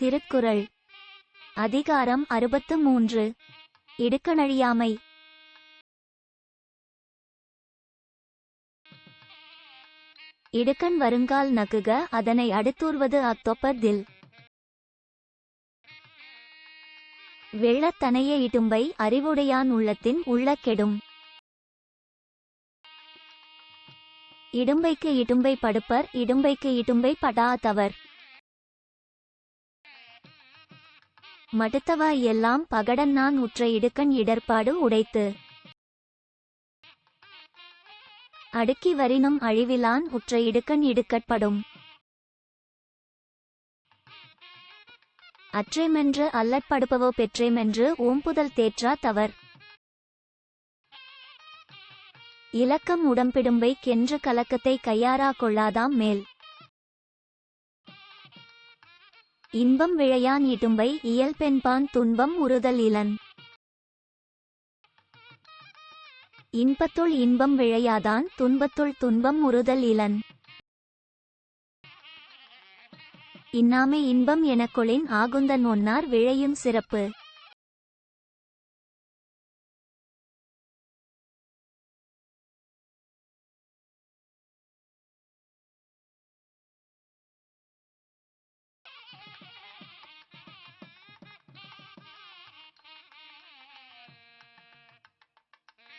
திருக்குறள். அதிகாரம் அறுபத்து மூன்று. இடுக்கணழியாமை. இடுக்கண் வருங்கால் நகுக அதனை அடுத்தூர்வது அத்தொப்பதில் வெள்ளத்தனைய இடும்பை அறிவுடையான் உள்ளத்தின் உள்ள கெடும் இடும்பைக்கு இடும்பை படுப்பர் இடும்பைக்கு இடும்பை படாதவர். மடுத்தவா எல்லாம் பகடன் நான் உற்ற இடுக்கண் இடர்பாடு உடைத்து. அடுக்கி வரினும் அழிவிலான் உற்ற இடுக்கண் இடுக்கட்படும். அற்றேமென்று அல்லற்படுப்பவோ பெற்றேமென்று ஓம்புதல் தேற்றா தவர். இலக்கம் உடம்பிடும்பை கென்று கலக்கத்தை கையாரா கொள்ளாதாம் மேல். இன்பம் விழையான் இடும்பை இயல்பெண்பான் துன்பம் உறுதல் இலன். இன்பத்துள் இன்பம் விழையாதான் துன்பத்துள் துன்பம் உறுதல் இலன். இன்னாமே இன்பம் எனக்கொளின் ஆகுந்தன் ஒன்னார் விழையும் சிறப்பு.